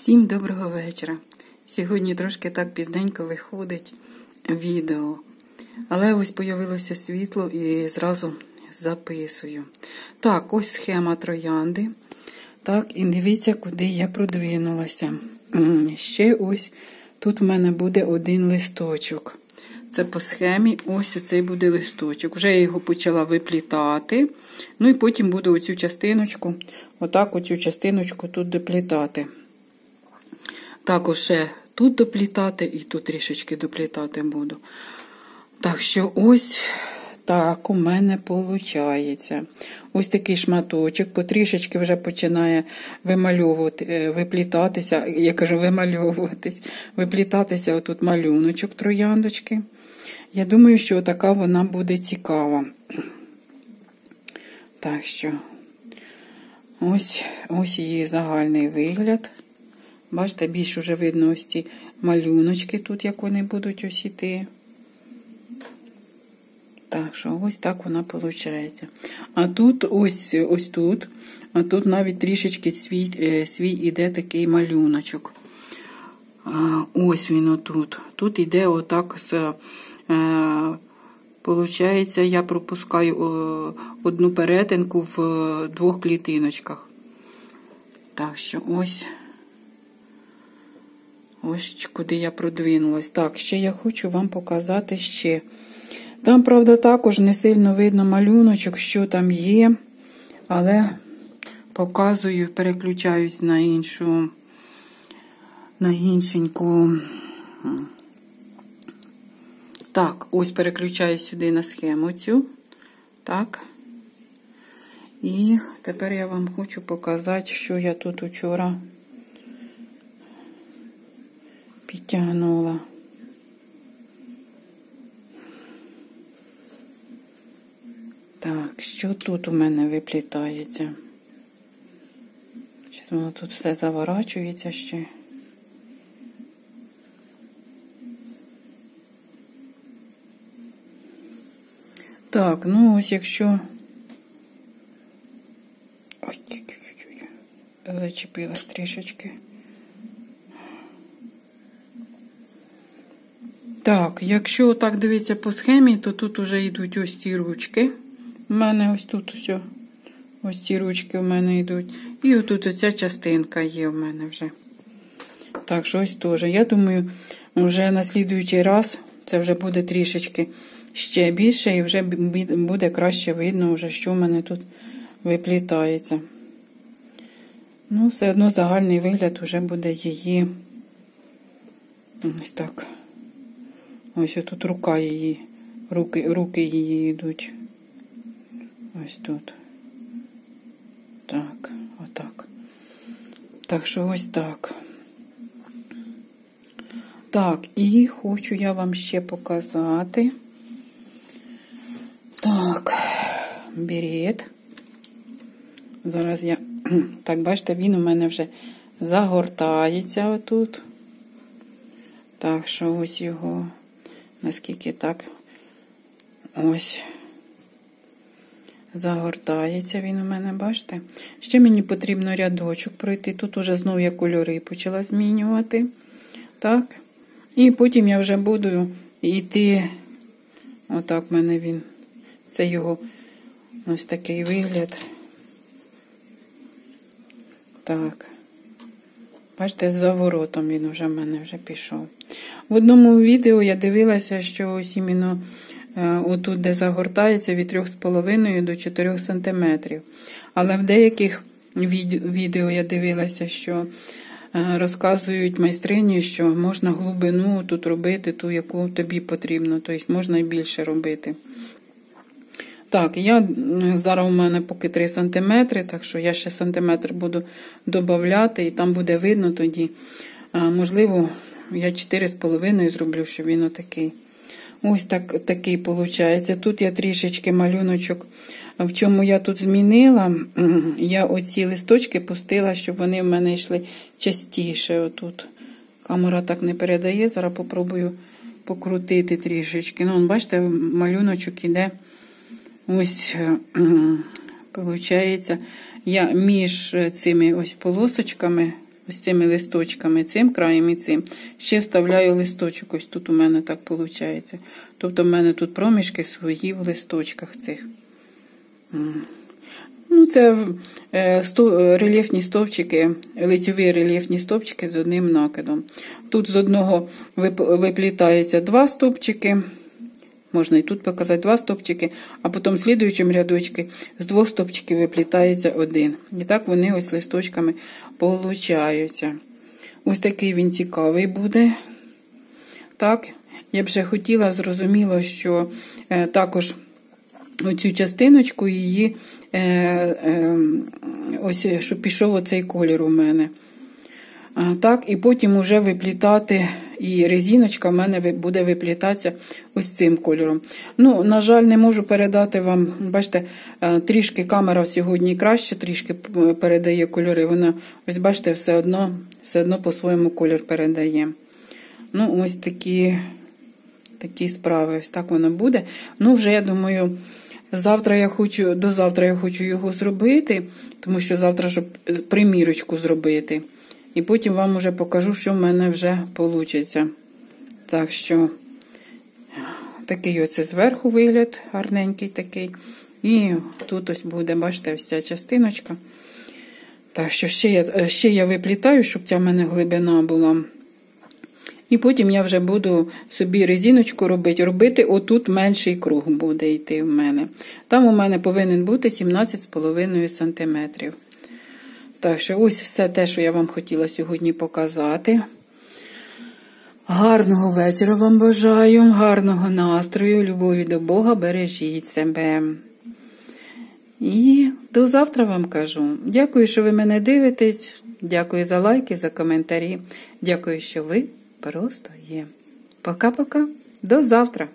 Всім доброго вечора. Сьогодні трошки так пізненько виходить відео. Але ось появилося світло і зразу записую. Так, ось схема троянди. Так, і дивіться, куди я продвинулася. Ще ось тут в мене буде один листочок. Це по схемі ось оцей буде листочок. Вже я його почала виплітати. Ну і потім буду оцю частиночку, отак оцю частиночку тут доплітати. Також тут доплітати і тут трішечки доплітати буду. Так що ось так у мене виходить. Ось такий шматочок, потрішечки вже починає вимальовувати, е, виплітатися, я кажу, вимальовуватись, виплітатися отут малюночок трояндочки. Я думаю, що така вона буде цікава. Так що, ось ось її загальний вигляд. Бачите, більш вже видно ось ці малюночки тут, як вони будуть ось іти. Так що ось так вона виходить. А тут ось ось тут, а тут навіть трішечки свій е, свій іде такий малюночок. Ось він отут. Тут іде отак з. Е, Получається, я пропускаю одну перетинку в двох клітиночках. Так що ось. Ось куди я продвинулась. Так, ще я хочу вам показати ще. Там, правда, також не сильно видно малюночок, що там є, але показую, переключаюсь на іншу, на іншеньку. Так, ось переключаюсь сюди на схему цю. Так. І тепер я вам хочу показати, що я тут учора підтягнула. Так, що тут у мене виплітається? Зараз воно тут все заворачується ще. Так, ну ось якщо. Ой, зачепилась трішечки. Так, якщо так дивитися по схемі, то тут вже йдуть ось ці ручки. У мене ось тут все. Ось ці ручки у мене йдуть. І отут оця частинка є в мене вже. Так, що ось теж. Я думаю, вже на слідуючий раз це вже буде трішечки ще більше, і вже буде краще видно, вже, що в мене тут виплітається. Ну, все одно загальний вигляд вже буде її. Ось так. Ось тут рука її, руки руки її йдуть. Ось тут. Так, отак. Так що ось так. Так, і хочу я вам ще показати. Так, берет. Зараз я, так, бачите, він у мене вже загортається отут. Так що ось його наскільки так ось загортається він у мене, бачите? Ще мені потрібно рядочок пройти. Тут уже знову я кольори почала змінювати. Так. І потім я вже буду йти. Отак в мене він. Це його ось такий вигляд. Так. Бачите, з заворотом він вже в мене вже пішов. В одному відео я дивилася, що ось іменно е, отут, де загортається, від 3,5 до 4 см. Але в деяких відео я дивилася, що е, розказують майстрині, що можна глибину тут робити, ту, яку тобі потрібно, тобто можна і більше робити. Так, я зараз у мене поки 3 см, так що я ще сантиметр буду додати, і там буде видно тоді. Можливо, я 4,5 зроблю, щоб він отакий. Ось так, такий виходить. Тут я трішечки малюночок, в чому я тут змінила, я оці листочки пустила, щоб вони в мене йшли частіше. отут. Камера так не передає, зараз попробую покрутити трішечки. Ну, Бачите, малюночок іде. Ось, виходить, я між цими ось полосочками, ось цими листочками, цим краєм і цим. Ще вставляю листочок, ось тут у мене так виходить. Тобто в мене тут проміжки свої в листочках цих. Ну, це е, сто, рельєфні стовпчики, лицьові рельєфні стовпчики з одним накидом. Тут з одного виплітається два стовпчики. Можна і тут показати два стопчики, а потім слідуючим рядочки з двох стопчиків виплітається один. І так вони ось листочками получаються. Ось такий він цікавий буде. Так, я б ще хотіла, зрозуміло, що е, також оцю частиночку її, е, е, ось, щоб пішов оцей колір у мене. Так, І потім уже виплітати і резиночка в мене буде виплітатися ось цим кольором. Ну, На жаль, не можу передати вам, бачите, е, трішки камера сьогодні краще, трішки передає кольори. Вона, ось бачите, все одно все одно по-своєму кольор передає. Ну, ось такі такі справи. Ось так воно буде. Ну, вже, я думаю, завтра я хочу, до завтра я хочу його зробити, тому що завтра, щоб примірочку зробити. І потім вам уже покажу, що в мене вже вийде. Так що, такий оце зверху вигляд, гарненький такий. І тут ось буде, бачите, ця частиночка. Так що ще я ще я виплітаю, щоб ця в мене глибина була. І потім я вже буду собі резиночку робити. Робити отут менший круг буде йти в мене. Там у мене повинен бути 17,5 см. Так що ось все те, що я вам хотіла сьогодні показати. Гарного вечора вам бажаю, гарного настрою, любові до Бога, бережіть себе. І до завтра вам кажу. Дякую, що ви мене дивитесь. Дякую за лайки, за коментарі. Дякую, що ви просто є. Пока-пока. До завтра!